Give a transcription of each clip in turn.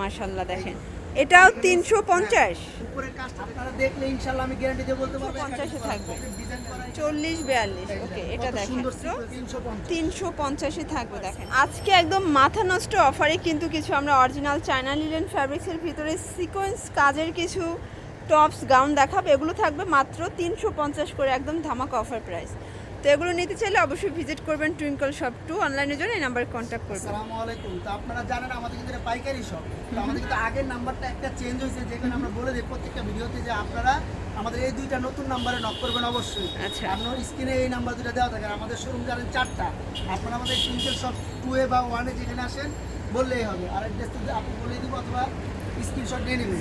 মাশাল্লাহ দেখেন। এটাও তিনশো পঞ্চাশ। থাকবে। চল্লিশ বিয়াল্লিশ ওকে এটা দেখেন। তিনশো পঞ্চাশ। তিনশো পঞ্চাশে থাকবে দেখেন। আজকে একদম মাথা নষ্ট অফারে কিন্তু কিছু আমরা অরিজিনাল চায়না লিলেন ফ্যাব্রিক্সের ভিতরে সিকোয়েন্স কাজের কিছু টপস গাউন দেখাবো। এগুলো থাকবে মাত্র তিনশো পঞ্চাশ করে একদম ধামাকা অফার প্রাইস তো এগুলো নিতে চাইলে অবশ্যই ভিজিট করবেন টুইঙ্কল শপ টু অনলাইনের জন্য এই নাম্বারে কন্ট্যাক্ট করবেন। আসসালামু আলাইকুম। তো আপনারা জানেন আমাদের কিন্তু এটা পাইকারি শপ তো আমাদের কিন্তু আগের নাম্বারটা একটা চেঞ্জ হয়েছে যেখানে আমরা বলে দিই প্রত্যেকটা ভিডিওতে যে আপনারা আমাদের এই দুইটা নতুন নাম্বারে নক করবেন অবশ্যই। আচ্ছা। আপনার স্ক্রিনে এই নাম্বার দুটো দেওয়া থাকে আমাদের শোরুম জানেন চারটা আপনারা আমাদের টুইঙ্কেল শপ টু এ বা ওয়ানে যেখানে আসেন বললেই হবে। আর অ্যাড্রেস আপনি বলে দিব অথবা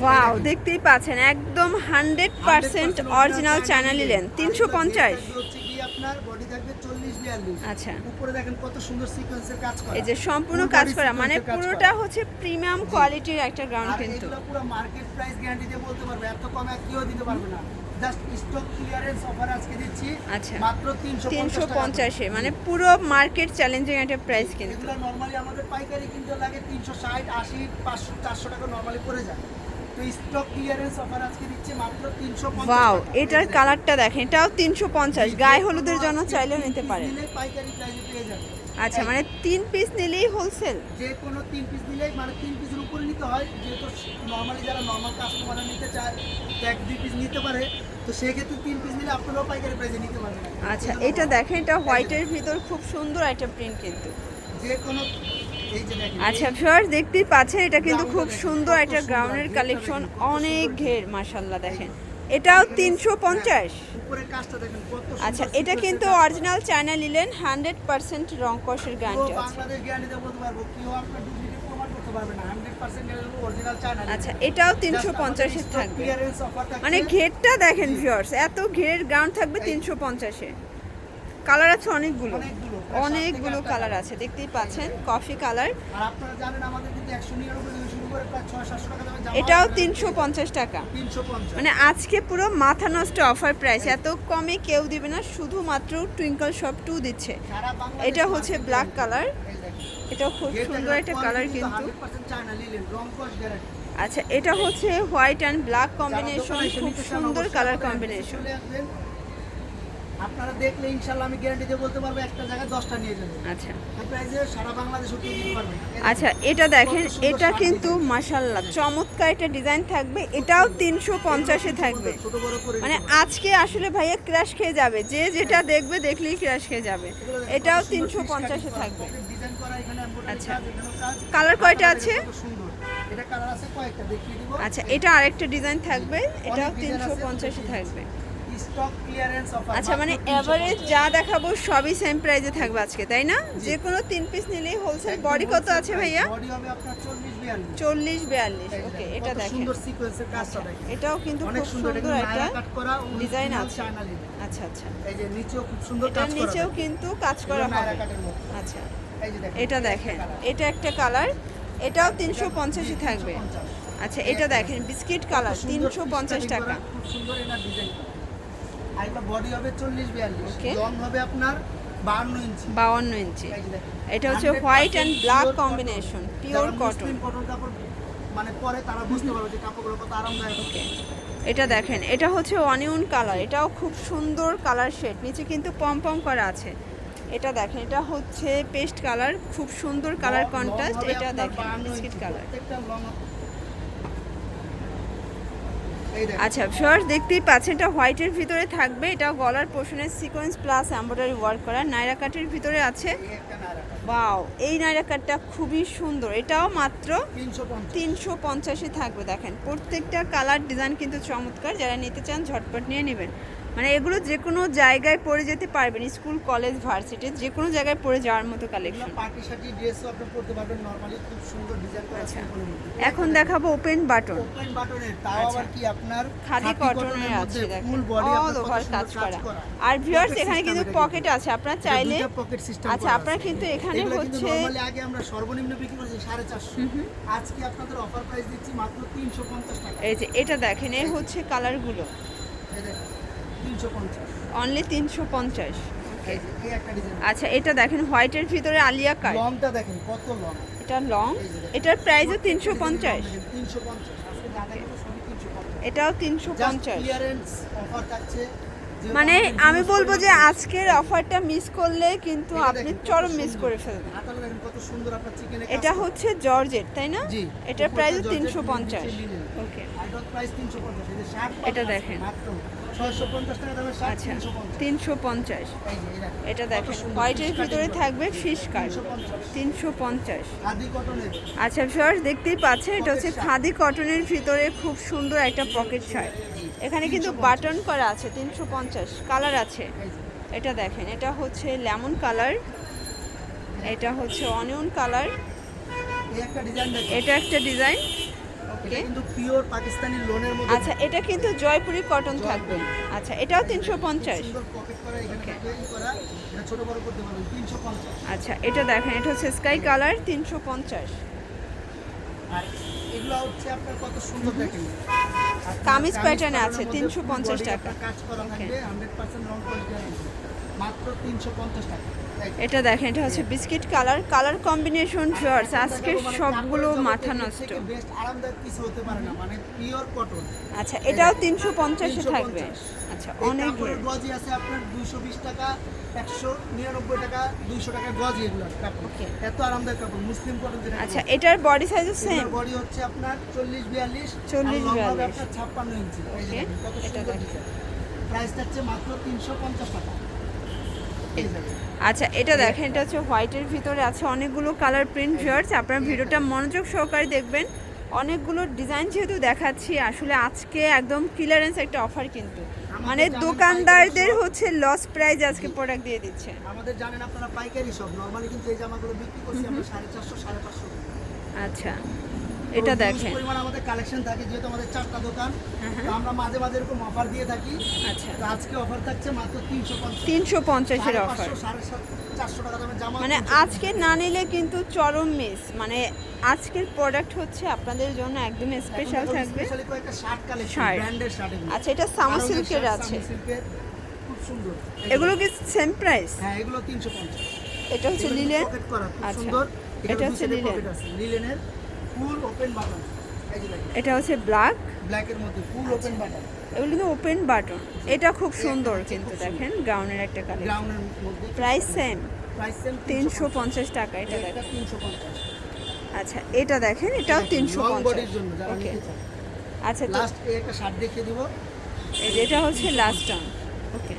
ওয়াও দেখতেই পাচ্ছেন একদম hundred percent original China linen তিনশো পঞ্চাশ। আচ্ছা। উপরে দেখেন কত সুন্দর সিকোয়েন্সের কাজ করা। এই যে সম্পূর্ণ কাজ করা মানে পুরোটা হচ্ছে প্রিমিয়াম কোয়ালিটির একটা গ্রাউন্ড কিন্তু। পুরো মার্কেট প্রাইস গ্যারান্টি দিয়ে বলতে পারবে এত কমে কেউ দিতে পারবে না। জাস্ট স্টক ক্লিয়ারেন্স অফার আজকে দিচ্ছি। আচ্ছা। মাত্র 350 মানে পুরো মার্কেট চ্যালেঞ্জিং একটা প্রাইস কিন্তু। এগুলো নরমালি আমাদের পাইকারি কিনতে লাগে 360 80 500 400 টাকা নরমালি পড়ে যায়। তো স্টক ক্লিয়ারেন্স অফার আজকে দিচ্ছি মাত্র 350 ওয়াও এটার কালারটা দেখেন এটাও তিনশো পঞ্চাশ। গায়ে হলুদের জন্য চাইলেও নিতে পারেন। নিলে পাইকারি প্রাইসে পেয়ে যাবে আচ্ছা মানে তিন পিস নিলেই হোলসেল যে কোনো তিন পিস নিলেই মানে তিন হয় যেহেতু নর্মালি যারা নর্মাল কাস্টমাররা নিতে চায় এক দুই পিস নিতে পারে তো সেক্ষেত্রে তিন পিস নিলে আপনারাও পাইকারি প্রাইসে নিতে পারবেন। আচ্ছা এটা দেখেন এটা হোয়াইটের ভিতর খুব সুন্দর একটা প্রিন্ট কিন্তু। যে কোনো আচ্ছা ভিউয়ার্স দেখতেই পাচ্ছেন এটা কিন্তু খুব সুন্দর একটা গ্রাউন্ডের কালেকশন অনেক ঘের মাশাল্লাহ দেখেন। এটাও তিনশো পঞ্চাশ। সুন্দর আচ্ছা এটা কিন্তু। Original China linen hundred percent রং কষের গ্যারান্টি আছে। পারব কেউ আপনার ডুপ্লিকেট প্রমাণ করতে পারবে না 100% অরিজিনাল চায়না আচ্ছা এটাও তিনশো পঞ্চাশে থাকবে। মানে ঘেরটা দেখেন ভিউয়ার্স এত ঘেরের গ্রাউন্ড থাকবে তিনশো পঞ্চাশে। কালার আছে অনেকগুলো। অনেকগুলো, কালার আছে দেখতেই পাচ্ছেন কফি কালার আর আপনারা জানেন আমাদের কিন্তু 199 থেকে শুরু করে প্রায় 6 700 টাকা দামে এটাও তিনশো পঞ্চাশ টাকা। 350 মানে আজকে পুরো মাথা নষ্ট অফার প্রাইস এত কমে কেউ দিবে না শুধুমাত্র টুইঙ্কল শপ টু দিচ্ছে। এটা হচ্ছে ব্ল্যাক কালার এটাও খুব সুন্দর একটা কালার কিন্তু। 100% চায়না লিলেন রং কস গ্যারান্টি আচ্ছা এটা হচ্ছে হোয়াইট অ্যান্ড ব্ল্যাক কম্বিনেশন খুব সুন্দর কালার কম্বিনেশন আপনারা দেখলে ইনশাআল্লাহ আমি গ্যারান্টি দিয়ে বলতে পারব একটা জায়গায় 10টা নিয়ে যাবেন। আচ্ছা। সারা বাংলাদেশে কেউ দিতে পারবে না। এই আচ্ছা এটা দেখেন এটা কিন্তু ডিজাইন। মাশাল্লাহ চমৎকার একটা ডিজাইন থাকবে এটাও তিনশো পঞ্চাশে থাকবে। মানে আজকে আসলে ভাইয়া ক্রাশ খেয়ে যাবে যে যেটা দেখবে দেখলেই ক্রাশ খেয়ে যাবে। এটাও কত সুন্দর তিনশো পঞ্চাশে থাকবে। pocket আচ্ছা। কালার কয়টা আছে? আচ্ছা এটা আরেকটা ডিজাইন থাকবে। এটা তিনশো পঞ্চাশে থাকবে। আচ্ছা মানে এভারেজ যা দেখাবো সবই সেম প্রাইজে থাকবে আজকে তাই না? যে কোনো তিন পিস নিলেই হোলসেল বডি কত আছে ভাইয়া? বডি হবে আপনার 40 42 চল্লিশ বিয়াল্লিশ ওকে এটা দেখেন। দেখেন। এটাও কিন্তু খুব সুন্দর এটা একটা ডিজাইন আছে। আচ্ছা আচ্ছা। এই যে নিচেও খুব সুন্দর এটার কাজ করা নিচেও কিন্তু কাজ করা হবে আচ্ছা এটা দেখেন এটা একটা কালার এটাও তিনশো পঞ্চাশে। এটা থাকবে। আচ্ছা এটা দেখেন বিস্কিট কালার তিনশো পঞ্চাশ টাকা। খুব সুন্দর এনার ডিজাইন আর এটা বডি হবে 40 42 Okay. লং হবে আপনার 52 ইঞ্চি বাউন্ন ইঞ্চি। এটা হচ্ছে white and black combination pure cotton মানে পরে তারা বুঝতে পারবে যে কাপড়গুলো কত আরামদায়ক। এটা দেখেন এটা হচ্ছে অনিয়ন কালার এটাও খুব সুন্দর কালার শেড নিচে কিন্তু পম পম করা আছে। এটা দেখেন এটা হচ্ছে পেস্ট কালার খুব সুন্দর কালার কন্ট্রাস্ট এটা দেখেন 52 বিস্কিট কালার প্রত্যেকটা লং এই দেখেন আচ্ছা ফার্স্ট দেখতেই পাচ্ছেন এটা হোয়াইটের ভিতরে থাকবে এটা গলার পোর্শনের সিকোয়েন্স প্লাস এমব্রয়ডারি ওয়ার্ক করা। নাইরা কাটের ভিতরে আছে। নায়রা এই নাইরা কাটটা খুবই সুন্দর। এটাও মাত্র 350 তিনশো পঞ্চাশে থাকবে দেখেন। প্রত্যেকটা কালার ডিজাইন কিন্তু চমৎকার। যারা নিতে চান ঝটপট নিয়ে নেবেন। মানে এগুলো যে কোনো জায়গায় পরে যেতে পারবেন স্কুল কলেজ ভার্সিটি যে কোনো জায়গায় পরে যাওয়ার মতো কালেকশন পার্টি শার্টি ড্রেসও আপনি পরতে পারবেন নরমালি খুব সুন্দর ডিজাইন করা আচ্ছা। এখন দেখাবো ওপেন বাটন ওপেন বাটনের তাও আচ্ছা। আবার কি আপনার খাদি কটনের আছে ফুল বডি অল ওভার কাজ করা। আর ভিউয়ার্স এখানে কিন্তু পকেট আছে আপনারা চাইলে পকেট সিস্টেম আচ্ছা আপনারা কিন্তু এখানে হচ্ছে নরমালি আগে আমরা সর্বনিম্ন বিক্রি করেছি 450 আজকে আপনাদের অফার প্রাইস দিচ্ছি মাত্র 350 টাকা। এই যে এটা দেখেন এই হচ্ছে কালারগুলো এই দেখেন। 350 অনলি তিনশো পঞ্চাশ। আচ্ছা এটা দেখেন হোয়াইটের ভিতরে আলিয়া কাট লংটা দেখেন কত লং এটা লং এটার প্রাইসও তিনশো পঞ্চাশ। এটাও তিনশো পঞ্চাশ। অফার থাকছে। যেহেতু মানে আমি বলব যে আজকের অফারটা মিস করলে কিন্তু আপনি চরম মিস করে ফেলবেন। এটা হচ্ছে জর্জেট তাই না? এটার প্রাইস তিনশো পঞ্চাশ। ওকে এটা দেখেন। আচ্ছা তিনশো পঞ্চাশ। এটা দেখেন হোয়াইটের ভিতরে থাকবে। ফিশ কাট তিনশো পঞ্চাশ। আচ্ছা ভিউয়ার্স দেখতেই পাচ্ছেন এটা হচ্ছে খাদি কটনের ভিতরে খুব সুন্দর একটা পকেট শার্ট এখানে কিন্তু বাটন করা আছে তিনশো পঞ্চাশ কালার আছে। এটা দেখেন এটা হচ্ছে লেমন কালার এটা হচ্ছে অনিয়ন কালার। এটা একটা ডিজাইন ওকে। কিন্তু পিওর পাকিস্তানি লোনের মধ্যে আচ্ছা এটা কিন্তু জয়পুরি কটন থাকবে। আচ্ছা এটাও তিনশো পঞ্চাশ। সুন্দর পকেট করা এখানে Okay. থাকবে ই করা এটা ছোট বড় করতে পারবেন আচ্ছা এটা দেখেন এটা হচ্ছে স্কাই কালার তিনশো পঞ্চাশ। আর এগুলো হচ্ছে আপনার কত সুন্দর দেখেন। কামিজ pattern আছে, তিনশো মধ্যে 350 full body টাকা। কাজ করা থাকবে হান্ড্রেড পার্সেন্ট মাত্র তিনশো পঞ্চাশ টাকা। এটা দেখেন এটা হচ্ছে বিস্কিট কালার। কালার কম্বিনেশন ফিয়ার্স আজকে সবগুলো মাথা নষ্ট। আরামদায়ক কিছু হতে পারে না পিওর কটন আচ্ছা এটাও তিনশো পঞ্চাশে থাকবে। আচ্ছা অনেক গজি আছে আপনার দুইশো বিশ টাকা একশো নিরানব্বই টাকা দুইশো টাকা গজি এগুলো কাপড়। এত আরামদায়ক কাপড় মুসলিম কটন আচ্ছা এটার বডি সাইজও সেম বডি হচ্ছে আপনার চল্লিশ বিয়াল্লিশ 40 42 আপনার ছাপ্পান্ন ইঞ্চি। কত সুন্দর প্রাইস থাকছে মাত্র তিনশো পঞ্চাশ টাকা। এই। আচ্ছা এটা দেখেন এটা হচ্ছে হোয়াইটের ভিতরে আছে অনেকগুলো কালার প্রিন্ট ভিউয়ার্স আপনার ভিডিওটা মনোযোগ সহকারে দেখবেন। অনেকগুলো ডিজাইন যেহেতু দেখাচ্ছি আসলে আজকে একদম ক্লিয়ারেন্স একটা অফার কিন্তু। মানে দোকানদারদের হচ্ছে লস প্রাইস আজকে প্রোডাক্ট দিয়ে দিচ্ছে। আমাদের জানেন আপনারা পাইকারি সব। নর্মালি কিন্তু এই জামাগুলো বিক্রি করছি আমরা সাড়ে চারশো সাড়ে পাঁচশো। আচ্ছা। এটা দেখেন। পরিমাণ আমাদের কালেকশন থাকে যেহেতু আমাদের চারটা দোকান আমরা মাঝে মাঝে এরকম অফার দিয়ে থাকি। আচ্ছা। আজকে অফার থাকছে মাত্র তিনশো পঞ্চাশ। তিনশো পঞ্চাশের সাড়ে অফার টাকা জামা মানে আজকে না নিলে কিন্তু চরম মিস মানে আজকের প্রোডাক্ট হচ্ছে আপনাদের জন্য একদম স্পেশাল থাকবে। আচ্ছা এটা সামা সিল্কের আছে। খুব সুন্দর। এগুলো কি সেম প্রাইস হ্যাঁ এগুলো তিনশো পঞ্চাশ। এটা হচ্ছে লিলেন আচ্ছা। এটা হচ্ছে লিলেন। লিলেনের ফুল ওপেন বাটন এটা হচ্ছে ব্ল্যাক ব্ল্যাকের মধ্যে ফুল। ওপেন বাটন এগুলো কিন্তু ওপেন বাটন এটা খুব সুন্দর কিন্তু দেখেন গাউনের একটা কালার গ্রাউন্ডের মধ্যে প্রাইস সেম প্রাইস সেম তিনশো পঞ্চাশ টাকা এটা দেখেন। আচ্ছা এটা দেখেন এটাও তিনশো বডির জন্য ওকে আচ্ছা লাস্ট একটা শার্ট দেখিয়ে দিব। এটা হচ্ছে লাস্ট টার্ম ওকে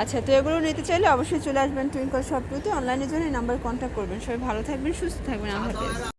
আচ্ছা তো এগুলো নিতে চাইলে অবশ্যই চলে আসবেন টুইঙ্কল শপ টুতে অনলাইনের জন্য নাম্বার কন্ট্যাক্ট করবেন। সবাই ভালো থাকবেন সুস্থ থাকবেন। হাফেজ।